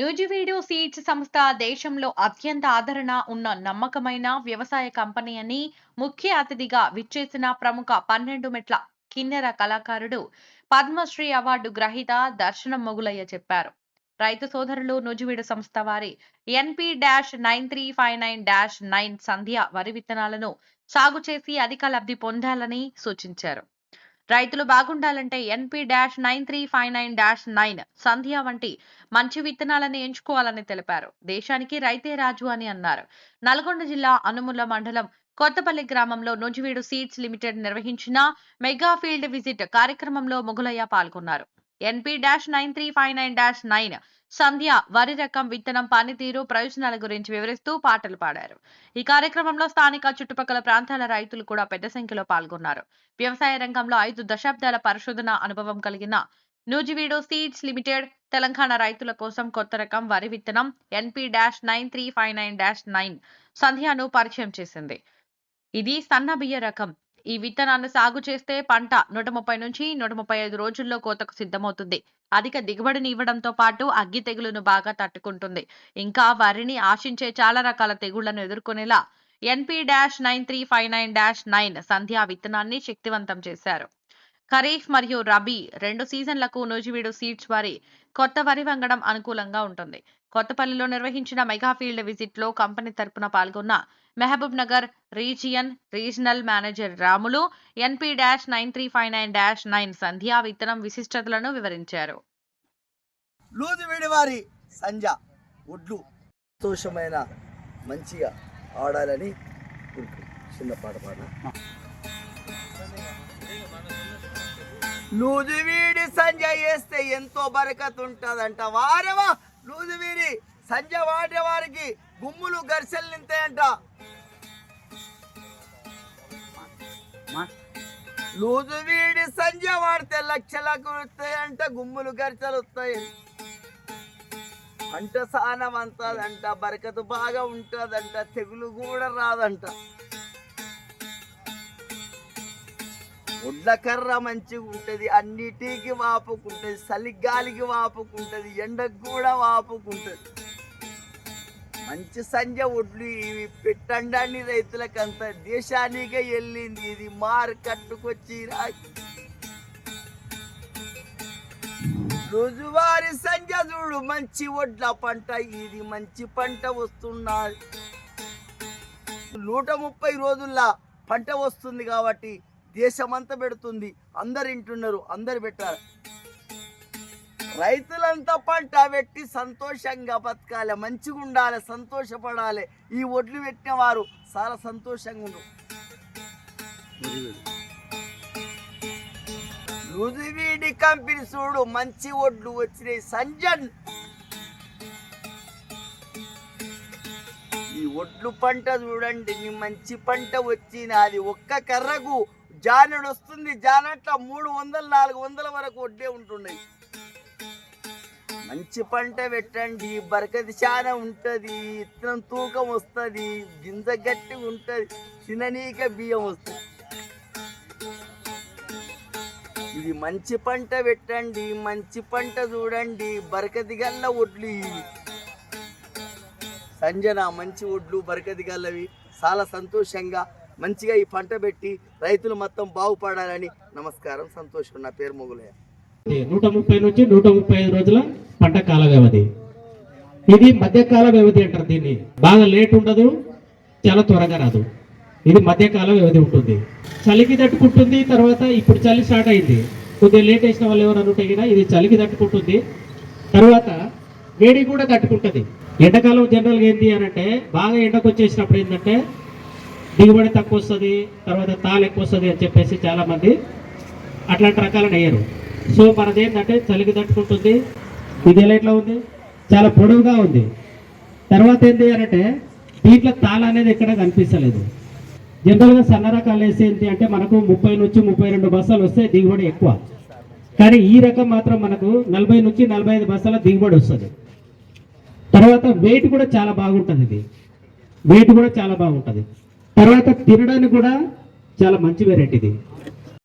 Nuzvid seeds సంస్థ దేశంలో అత్యంత ఆదరణ ఉన్న నమ్మకమైన వ్యవసాయ కంపెనీ అని ముఖ్య అతిథిగా విచ్చేసిన ప్రముఖ పన్నెండు మెట్ల కిన్నెర కళాకారుడు పద్మశ్రీ అవార్డు గ్రహీత దర్శనం మొగులయ్య చెప్పారు. రైతు సోదరులు నూజివీడు సంస్థ వారి NP dash nine three five nine dash nine Sandhya వరి విత్తనాలను సాగు చేసి అధిక లబ్ధి పొందాలని సూచించారు. రైతులు బాగుండాలంటే NP dash nine three five nine dash nine Sandhya వంటి మంచి విత్తనాలను ఎంచుకోవాలని తెలిపారు. దేశానికి రైతే రాజు అని అన్నారు. నల్గొండ జిల్లా అనుముల మండలం కొత్తపల్లి గ్రామంలో నుంజివీడు సీడ్స్ లిమిటెడ్ నిర్వహించిన మెగా ఫీల్డ్ విజిట్ కార్యక్రమంలో మొగులయ్య పాల్గొన్నారు. NP dash nine three five nine dash nine Sandhya వరి రకం విత్తనం పనితీరు ప్రయోజనాల గురించి వివరిస్తూ పాటలు పాడారు. ఈ కార్యక్రమంలో స్థానిక చుట్టుపక్కల ప్రాంతాల రైతులు కూడా పెద్ద సంఖ్యలో పాల్గొన్నారు. వ్యవసాయ రంగంలో ఐదు దశాబ్దాల పరిశోధన అనుభవం కలిగిన నూజివీడు సీడ్స్ లిమిటెడ్ తెలంగాణ రైతుల కోసం కొత్త రకం వరి విత్తనం NP dash nine three five nine dash nine సంధ్యను పరిచయం చేసింది. ఇది సన్న బియ్య రకం. ఈ విత్తనాన్ని సాగు చేస్తే పంట నూట ముప్పై నుంచి నూట ముప్పై ఐదు రోజుల్లో కోతకు సిద్ధమవుతుంది. అధిక దిగుబడిని ఇవ్వడంతో పాటు అగ్గి తెగులును బాగా తట్టుకుంటుంది. ఇంకా వరిని ఆశించే చాలా రకాల తెగుళ్ళను ఎదుర్కొనేలా NP dash nine three five nine dash nine Sandhya విత్తనాన్ని శక్తివంతం చేశారు. ఖరీఫ్ మరియు రబీ రెండు సీజన్లకు నూజివీడు సీడ్స్ వారి కొత్త వరి వంగడం అనుకూలంగా ఉంటుంది. కొత్తపల్లిలో నిర్వహించిన మెగా ఫీల్డ్ విజిట్లో కంపెనీ తరపున పాల్గొన్న Mahabub Nagar region regional manager Ramulu NP dash nine three five nine dash nine Sandhya విత్తనం విశిష్టతలను వివరించారు. ఒడ్లు సంతోషమైన మంచిగా ఆడాలని చిన్న పాట పాడ లూజు వీడి సంజ వేస్తే ఎంతో బరకత్ ఉంటుందంట వారేవా లూజు వీడి సంజ వాడే వారికి గుమ్ములు గరిసెలు నింతాయంట లూజు వీడి సంజ వాడితే లక్షలకు వస్తాయంట గుమ్ములు ఘర్షలు వస్తాయి అంట సానం అంతదంట బరకత బాగా ఉంటుందంట తెగులు కూడా రాదంట. కర్ర మంచిగా ఉంటుంది అన్నిటికి వాపుకుంటుంది చలిగాలికి వాపుకుంటుంది ఎండకు కూడా వాపుకుంటుంది. మంచి సంజ ఒడ్లు ఇవి పెట్టండి రైతులకంత. దేశానికే వెళ్ళింది ఇది మార్కట్టుకొచ్చి రా రోజువారి సంజ చూడు మంచి వడ్ల పంట ఇది మంచి పంట వస్తున్నది నూట ముప్పై రోజుల్లో పంట వస్తుంది కాబట్టి దేశమంతా పెడుతుంది. అందరు వింటున్నారు అందరు పెట్టారు. రైతులంతా పంట పెట్టి సంతోషంగా బతకాలి మంచిగా ఉండాలి సంతోషపడాలి. ఈ ఒడ్లు పెట్టిన వారు చాలా సంతోషంగా ఉండు. రుజువీడి కంపెనీ చూడు మంచి ఒడ్లు వచ్చినాయి. సంజన్! ఈ ఒడ్లు పంట చూడండి మంచి పంట వచ్చినది ఒక్క కర్రకు జానెడు వస్తుంది జానట్ల మూడు వందలు నాలుగు వందల వరకు వడ్డే ఉంటున్నాయి మంచి పంట పెట్టండి బరకది చాలా ఉంటుంది ఇత్తనం తూకం వస్తుంది గింజ గట్టి ఉంటుంది తిననీక బియ్యం వస్తుంది. ఇది మంచి పంట పెట్టండి మంచి పంట చూడండి బరకతి గల్ల ఒడ్లు సంజన మంచి ఒడ్లు బరకతి గల్లవి. చాలా సంతోషంగా మంచిగా ఈ పంట పెట్టి రైతులు మొత్తం బాగుపడాలని నమస్కారం. సంతోషం నా పేరు మొగులయ్య నూట ముప్పై నుంచి నూట ముప్పై ఐదు రోజుల పంట కాల వ్యవధి. ఇది మధ్యకాల వ్యవధి అంటారు దీన్ని. బాగా లేట్ ఉండదు చాలా త్వరగా రాదు. ఇది మధ్యకాల వ్యవధి ఉంటుంది. చలికి తట్టుకుంటుంది తర్వాత ఇప్పుడు చలి స్టార్ట్ అయింది. కొద్దిగా లేట్ వేసిన వాళ్ళు ఎవరు ఉంటే కూడా ఇది చలికి తట్టుకుంటుంది. తర్వాత వేడి కూడా తట్టుకుంటుంది. ఎండాకాలం జనరల్గా ఏంటి అని అంటే బాగా ఎండకు వచ్చేసినప్పుడు ఏంటంటే దిగుబడి తక్కువ వస్తుంది తర్వాత తాలు ఎక్కువ వస్తుంది అని చెప్పేసి చాలామంది అట్లాంటి రకాలను వేయరు సో మనది ఏంటంటే చలికి తట్టుకుంటుంది ఇది ఎలా ఎట్లా ఉంది? చాలా పొడవుగా ఉంది. తర్వాత ఏంటి అని అంటే దీంట్లో తాళ అనేది ఎక్కడ కనిపించలేదు జనరల్గా సన్న రకాలు వేసి ఏంటి అంటే మనకు ముప్పై నుంచి ముప్పై రెండు బస్సాలు వస్తే దిగుబడి ఎక్కువ. కానీ ఈ రకం మాత్రం మనకు నలభై నుంచి నలభై ఐదు బస్సాల దిగుబడి వస్తుంది. తర్వాత వెయిట్ కూడా చాలా బాగుంటుంది ఇది. వెయిట్ కూడా చాలా బాగుంటుంది. తర్వాత తినడానికి కూడా చాలా మంచి వెరైటీ ఇది.